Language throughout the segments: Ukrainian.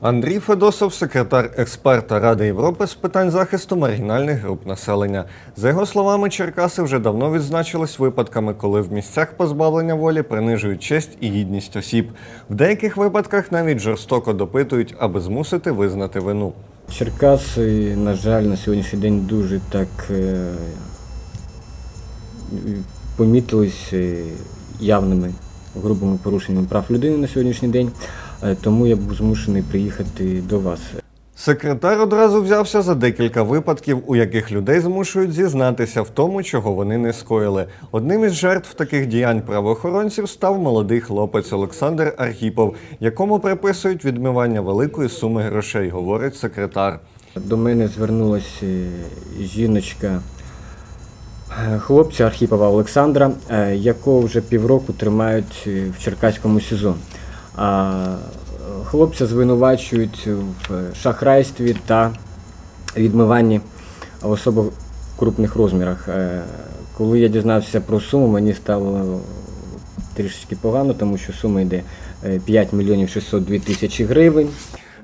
Андрій Федосов, секретар експерта Ради Європи з питань захисту маргінальних груп населення. За його словами, Черкаси вже давно відзначились випадками, коли в місцях позбавлення волі принижують честь і гідність осіб. В деяких випадках навіть жорстоко допитують, аби змусити визнати вину. Черкаси, на жаль, на сьогоднішній день дуже так е, помітились е, явними грубими порушеннями прав людини на сьогоднішній день, тому я був змушений приїхати до вас. Секретар одразу взявся за декілька випадків, у яких людей змушують зізнатися в тому, чого вони не скоїли. Одним із жертв таких діянь правоохоронців став молодий хлопець Олександр Архіпов, якому приписують відмивання великої суми грошей, говорить секретар. До мене звернулася жіночка е, хлопця Архіпова Олександра, е, якого вже півроку тримають е, в Черкаському СІЗО. А хлопця звинувачують в шахрайстві та відмиванні в особо крупних розмірах. Е, Коли я дізнався про суму, мені стало трішечки погано, тому що сума йде е, 5 мільйонів 602 тисячі гривень.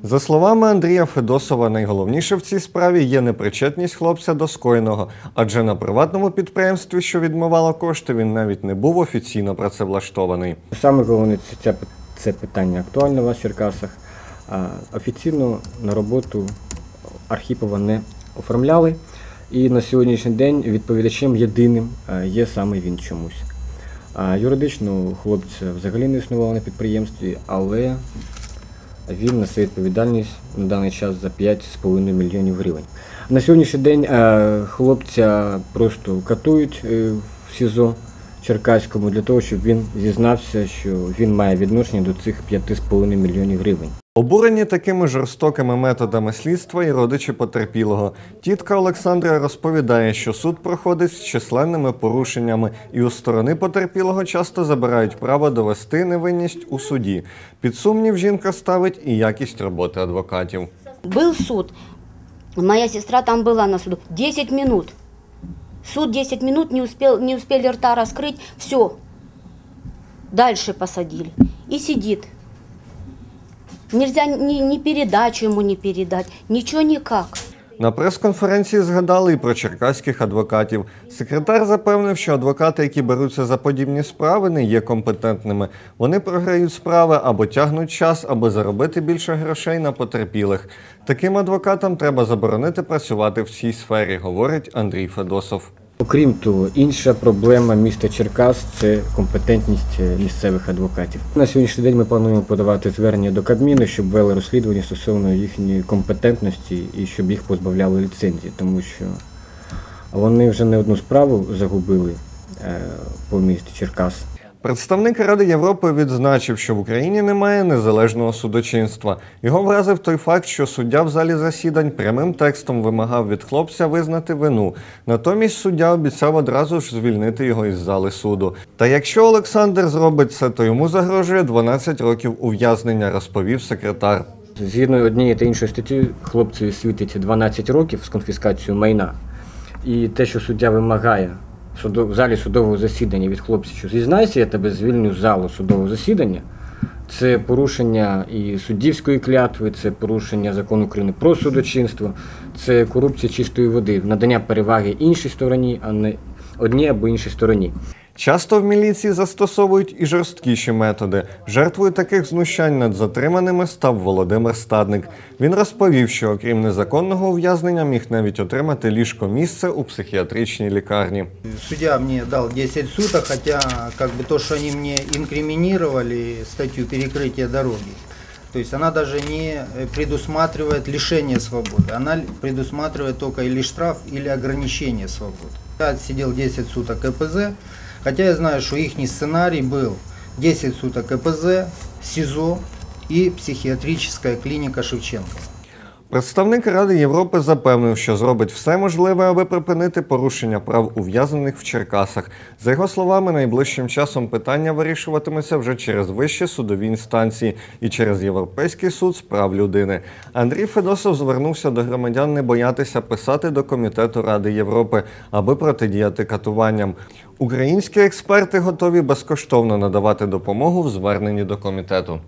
За словами Андрія Федосова, найголовніше в цій справі є непричетність хлопця до скоєного, адже на приватному підприємстві, що відмивало кошти, він навіть не був офіційно працевлаштований. Саме головне це, це, питання актуальне у вас в Черкасах. Офіційно на роботу Архіпова не оформляли. І на сьогоднішній день відповідачем єдиним е, є саме він чомусь. Юридично хлопця взагалі не існувало на підприємстві, але він несе відповідальність на даний час за 5,5 мільйонів гривень. На сьогоднішній день е, хлопця просто катують е, в СІЗО Черкаському для того, щоб він зізнався, що він має відношення до цих 5,5 мільйонів гривень. Обурені такими жорстокими методами слідства і родичі потерпілого. Тітка Олександра розповідає, що суд проходить з численними порушеннями, і у сторони потерпілого часто забирають право довести невинність у суді. Під сумнів жінка ставить і якість роботи адвокатів. Был суд. Моя сестра там была на суду. 10 минут. Суд 10 минут не, успел, не успели рта раскрыть. Все. Дальше посадили. И сидит. Нельзя ни, ни передачу ему не передать. Ничего никак. На прес-конференції згадали і про черкаських адвокатів. Секретар запевнив, що адвокати, які беруться за подібні справи, не є компетентними. Вони програють справи або тягнуть час, аби заробити більше грошей на потерпілих. Таким адвокатам треба заборонити працювати в цій сфері, говорить Андрій Федосов. Окрім того, інша проблема міста Черкас це компетентність е, місцевих адвокатів. На сьогоднішній день ми плануємо подавати звернення до Кабміну, щоб вели розслідування стосовно їхньої компетентності і щоб їх позбавляли ліцензії, тому що вони вже не одну справу загубили е, по місті Черкас. Представник Ради Європи відзначив, що в Україні немає незалежного судочинства. Його вразив той факт, що суддя в залі засідань прямим текстом вимагав від хлопця визнати вину. Натомість суддя обіцяв одразу ж звільнити його із зали суду. Та якщо Олександр зробить це, то йому загрожує 12 років ув'язнення, розповів секретар. Згідно однієї та іншої статті, хлопцеві світить 12 років з конфіскацією майна. І те, що суддя вимагає в залі судового засідання від хлопця, що зізнайся, я тебе звільню з залу судового засідання, це порушення і суддівської клятви, це порушення закону України про судочинство, це корупція чистої води, надання переваги іншій стороні, а не одній або іншій стороні. Часто в міліції застосовують і жорсткіші методи. Жертвою таких знущань над затриманими став Володимир Стадник. Він розповів, що окрім незаконного ув'язнення міг навіть отримати ліжко місце у психіатричній лікарні. Судья мне дал 10 суток, хотя как бы то, что они мне инкриминировали, статью перекрытия дороги, то есть она даже не э, предусматривает лишение свободы, она предусматривает только или штраф, или ограничение свободы. Я отсидел 10 суток КПЗ, хотя я знаю, что их сценарий был 10 суток КПЗ, СИЗО и психиатрическая клиника Шевченко. Представник Ради Європи запевнив, що зробить все можливе, аби припинити порушення прав ув'язнених в Черкасах. За його словами, найближчим часом питання вирішуватиметься вже через вищі судові інстанції і через Європейський суд з прав людини. Андрій Федосов звернувся до громадян не боятися писати до Комітету Ради Європи, аби протидіяти катуванням. Українські експерти готові безкоштовно надавати допомогу в зверненні до комітету.